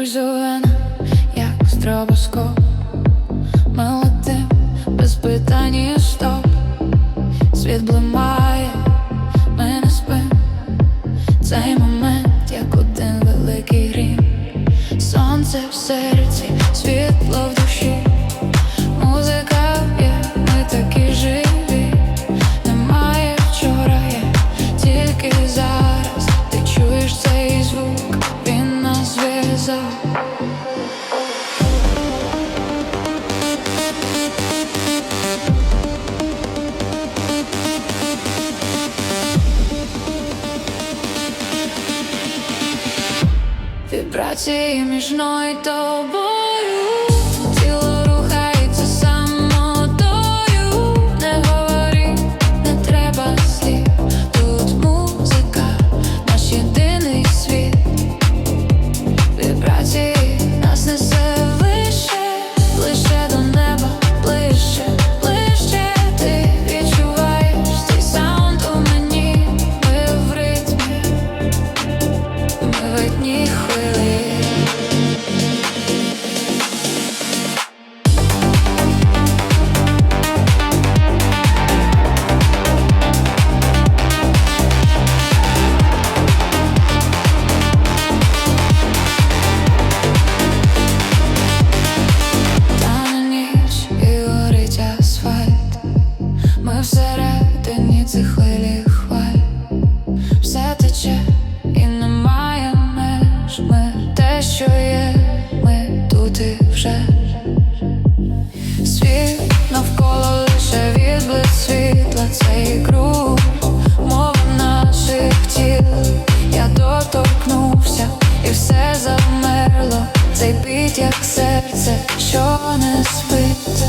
Пульс зелена, як стробоскоп. Молодим, без питання стоп. Світ блимає, ми не спим. Цей момент, як один великий грім Сонце в серці, світло в Вібрації між мною і тобою жерло, цей бить, як серце, що не спить.